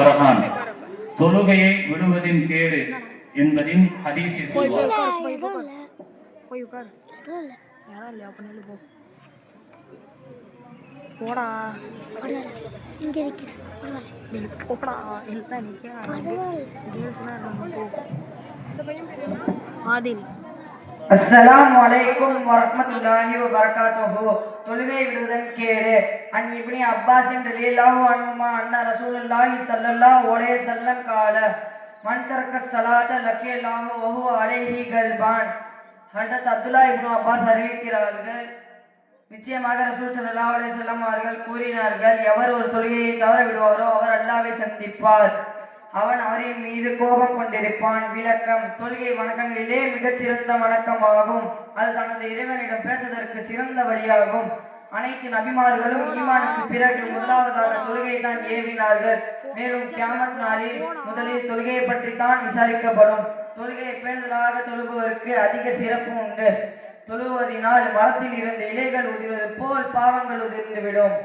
பரஹான் தொழுகையை விடுவதின் கேடு என்பதின் ஹதீஸை சொல்வார். போடா. இங்கே இருக்கிறேன் போடா. இல்லை நிற்கிறேன் பரவாயில்ல. அஸ்ஸலாம் வலைக்கும் வரமத்துல்லாஹி வபரகாத்துஹு. தொழுகை விடுவதன் கேடு. அன் இப்னி அப்பாஸ் ரலியல்லாஹு அன்ஹுமா அண்ணா ரசூலுல்லாஹி ஸல்லல்லாஹு அலைஹி வஸல்லம் கால மன் தரக்க ஸலாத லக்கியல்லாஹு வஹுவ அலைஹி கல்பான். ஹஜரத் அப்துல்லா இப்னு அப்பாஸ் அறிவிக்கிறார்கள். நிச்சயமாக ரசூல் ஸல்லல்லாஹு அலைஹி வஸல்லம் அவர்கள் கூறினார்கள் எவர் ஒரு தொழுகையை தவற விடுவாரோ அவர் அல்லாஹ்வை சந்திப்பார். அவன் அவரின் மீது கோபம் கொண்டிருப்பான். விளக்கம். தொழுகை வணக்கங்களிலே மிகச் சிறந்த வணக்கமாகும். அது தனது இறைவனிடம் பேசுவதற்கு சிறந்த வழியாகும். அனைத்து நபிமார்களும் ஈமானுக்கு பிறகு முதலாவதாக தொழுகை தான் ஏவினார்கள். மேலும் கியாமத் நாளில் முதலில் தொழுகையை பற்றி தான் விசாரிக்கப்படும். தொழுகையை பேணுதலாக தொழுபவருக்கு அதிக சிறப்பு உண்டு. தொழுவதினால் மரத்தில் இருந்து இலைகள் உதிர்வது போல் பாவங்கள் உதிர்ந்துவிடும்.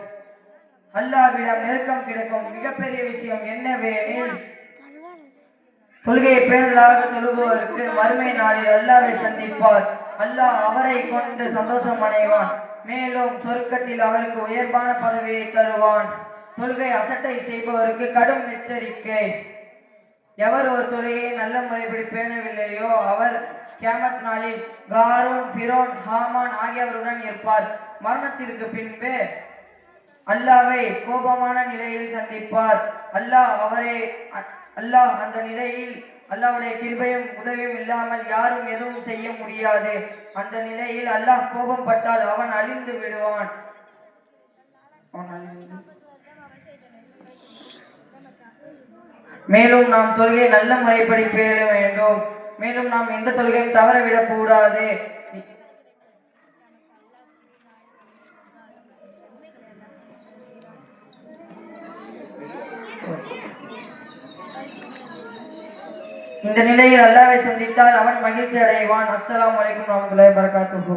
அல்லாவிடம் நெருக்கம் கிடைக்கும். மிகப்பெரிய விஷயம் என்னவெனில் தொழுகையை பேணுதலாக தொழுபவருக்கு மறுமை நாளில் அல்லாவை சந்திப்பார். அல்லாஹ் அவரை கொண்டு சந்தோஷம் அடைவான். மேலும் சொர்க்கத்தில் அவருக்கு உயர்வான பதவியை தருவான். தொழுகை அசட்டை செய்பவருக்கு கடும் எச்சரிக்கை. எவர் ஒரு தொழுகையை நல்ல முறைப்படி பேணவில்லையோ அவர் கேமத் நாளில் காரோன் பிரோன் ஹாமான் ஆகியவருடன் இருப்பார். மரணத்திற்கு பின்பு அல்லாவை கோபமான நிலையில் சந்திப்பார். அல்லாஹ் அவரை அல்லாஹ் அந்த நிலையில் அல்லாவுடைய கிருபையும் உதவியும் இல்லாமல் யாரும் எதுவும் செய்ய முடியாது. அந்த நிலையில் அல்லாஹ் கோபம் பட்டால் அவன் அழிந்து விடுவான் மேலும் நாம் தொழுகை நல்ல முறைப்படி பேட வேண்டும். மேலும் நாம் எந்த தொழுகையும் தவறவிடக் கூடாது இந்த நிலையில் அல்லாவை சந்தித்தால் அவன் மகிழ்ச்சி அடைவான் அஸ்லாம் வலைக்கும் வரஹ்மத்துல்லாஹி வபரகாத்துஹு.